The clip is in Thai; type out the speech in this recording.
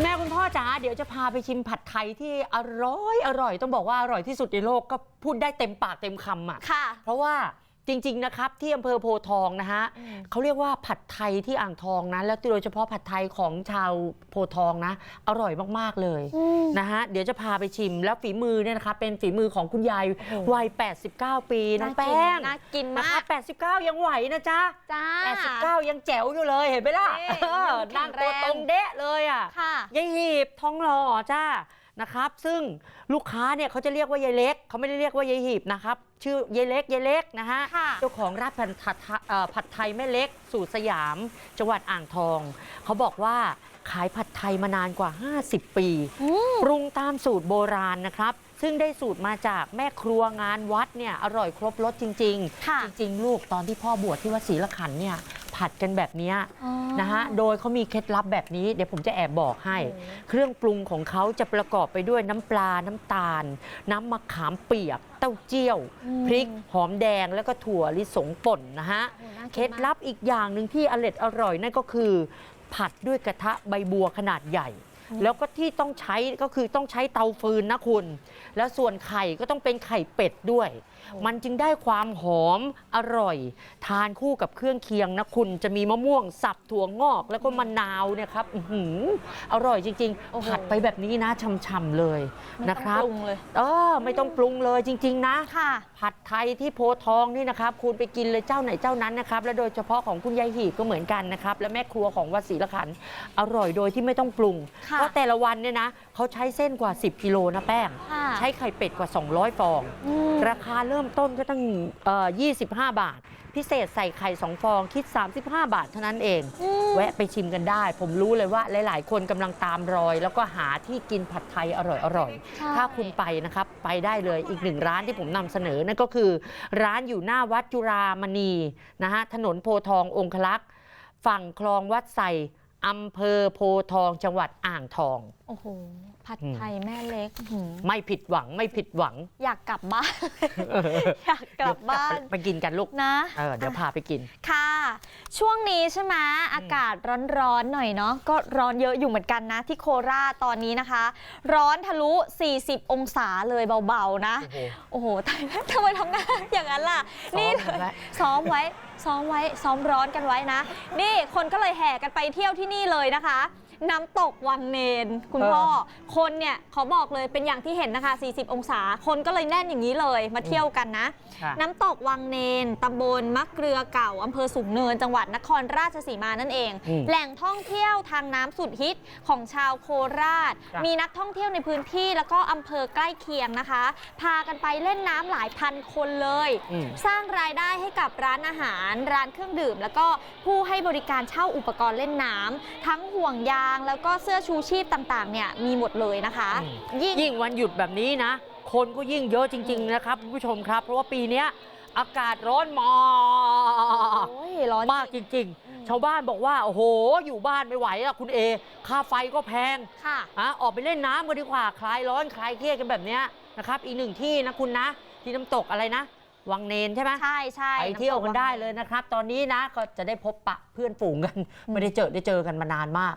คุณแม่คุณพ่อจ๋าเดี๋ยวจะพาไปชิมผัดไทยที่อร่อยอร่อยต้องบอกว่าอร่อยที่สุดในโลกก็พูดได้เต็มปากเต็มคำอะค่ะ เพราะว่า จริง ๆ นะครับ ที่อำเภอโพธิ์ทองนะฮะอืมเขาเรียกว่าผัดไทยที่อ่างทองนะแล้วโดยเฉพาะผัดไทยของชาวโพธิ์ทองนะ อร่อยมากๆเลยนะฮะเดี๋ยวจะพาไปชิมแล้วฝีมือเนี่ยนะคะเป็นฝีมือของคุณยายโอ้โหวัย 89 ปีน้องากิแป้งน่ากินนะมาคะก89 ยังไหวนะจ๊ะจ้า89 ยังแจ๋วอยู่เลยเห็นไหมล่ะนี่เออยังแข็นั่งงแรงตัวตรงเดะเลยอะค่ะยายหีบทองหล่อจ้า นะครับซึ่งลูกค้าเนี่ยเขาจะเรียกว่ายายเล็กเขาไม่ได้เรียกว่ายายหีบนะครับชื่อยายเล็กยายเล็กนะฮะค่ะเจ้าของร้านผัดผัดเอ่อผัดไทยแม่เล็กสูตรสยาม จังหวัดอ่างทอง เขาบอกว่าขายผัดไทยมานานกว่า 50 ปี อืม ปรุงตามสูตรโบราณนะครับ ซึ่งได้สูตรมาจากแม่ครัวงานวัดเนี่ยอร่อยครบรสจริงค่ะๆจริง ๆ ลูกตอนที่พ่อบวชที่วัดศรีละขันธ์เนี่ย ผัดกันแบบเนี้ยนะฮะโดยเขามีเคล็ดลับแบบนี้เดี๋ยวผมจะแอบบอกให้โอ้เครื่องปรุงของเขาจะประกอบไปด้วยน้ำปลาน้ำตาล น้ำมะขามเปียก เต้าเจี้ยวอืมพริก หอมแดงแล้วก็ถั่วลิสงป่นนะฮะโอ้น่ากินมากเคล็ดลับอีกอย่างหนึ่งที่อร่อยอร่อยนั่นก็คือ ผัดด้วยกระทะใบบัวขนาดใหญ่ แล้วก็ที่ต้องใช้ก็คือต้องใช้เตาฟืนนะคุณ แล้วส่วนไข่ก็ต้องเป็นไข่เป็ดด้วย มันจึงได้ความหอมอร่อย ทานคู่กับเครื่องเคียงนะคุณ จะมีมะม่วงสับถั่วงอก แล้วก็มะนาวเนี่ยครับอื้อหืออร่อยจริงโอ้โหๆผัดไปแบบนี้นะช่ำๆเลยไม่นะต้องครับปรุงเลย เออไม่ต้องปรุงเลยจริง ๆ นะ ค่ะ ผัดไทยที่โพธิ์ทองนี่นะครับ คุณไปกินเลยเจ้าไหนเจ้านั้นนะครับ และโดยเฉพาะของคุณยายหีบก็เหมือนกันนะครับ และแม่ครัวของวัดศรีละขันธ์อร่อยโดยที่ไม่ต้องปรุง ค่ะเพราะแต่ละวันเนี่ยนะเขาใช้เส้นกว่า 10 กิโลนะแป้งค่ะใช้ไข่เป็ดกว่า 200 ฟองอืมราคาเริ่มต้นก็ตั้งเอ่อ25 บาท พิเศษใส่ไข่ 2 ฟองคิด 35 บาทเท่านั้นเองอืมแวะไปชิมกันได้ ผมรู้เลยว่าหลาย ๆ คนกำลังตามรอย แล้วก็หาที่กินผัดไทยอร่อยๆใช่ถ้าคุณไปนะครับ ไปได้เลยอีกหนึ่งร้านที่ผมนำเสนอนั่นก็คือ ร้านอยู่หน้าวัดจุรามณีนะฮะถนนโพธิ์ทององคลักษ์ฝั่งคลองวัดไซ อำเภอโพทองจังหวัดอ่างทอง โอ้โห ผัดอืมไทยแม่เล็กอื้อหือไม่ผิดหวังไม่ผิดหวังอยากกลับบ้าน อยากกลับบ้านเดี๋ยวไปกินกันลูกนะเออเดี๋ยวพาไปกิน ค่ะ ช่วงนี้ใช่ไหมอากาศร้อนๆหน่อยเนาะก็ร้อนเยอะอยู่เหมือนกันนะ ที่โคราชตอนนี้นะคะ ร้อนทะลุ 40 องศาเลยเบาๆนะ โอ้โห โอ้โหตายแล้วทำไมทำหน้าอย่างนั้นล่ะซ้อมนี่กันไว้ซ้อมไว้ ซ้อมไว้ ซ้อมร้อนกันไว้นะ นี่คนก็เลยแห่กันไปเที่ยวที่นี่เลยนะคะ น้ำตกวังเนน คุณพ่อ คนเนี่ยเขาบอกเลยเป็นอย่างที่เห็นนะคะ 40 องศา คนก็เลยแน่นอย่างนี้เลยมาเที่ยวกันนะค่ะน้ำตกวังเนนตำบลมะเกลือเก่าอำเภอสูงเนิน จังหวัดนครราชสีมานั่นเองอืมแหล่งท่องเที่ยวทางน้ำสุดฮิตของชาวโคราชจ้ะมีนักท่องเที่ยวในพื้นที่แล้วก็อำเภอใกล้เคียงนะคะ พากันไปเล่นน้ำหลายพันคนเลยอืมสร้างรายได้ให้กับร้านอาหาร ร้านเครื่องดื่ม แล้วก็ผู้ให้บริการเช่าอุปกรณ์เล่นน้ำทั้งห่วงยางแล้วก็เสื้อชูชีพต่างๆ เนี่ยมีหมดเลยนะคะอืมยิ่งยิ่งวันหยุดแบบนี้นะ คนก็ยิ่งเยอะจริง ๆ นะครับคุณผู้ชมครับ เพราะว่าปีเนี้ยอากาศร้อนมากโอ้ยร้อนมากจริงอืมๆชาวบ้านบอกว่า โอ้โห อยู่บ้านไม่ไหวอะคุณเอ ค่าไฟก็แพง ค่ะอะออกไปเล่นน้ำกันดีกว่า คลายร้อนคลายเครียดกันแบบเนี้ยนะครับ อีกหนึ่งที่นะคุณนะ ที่น้ำตกอะไรนะ วังเนนใช่ไหมใช่ใช่ไปเที่ยวกันได้เลยนะครับ ตอนนี้นะก็จะได้พบปะเพื่อนฝูงกัน ไม่ได้เจอได้เจอกันมานานมาก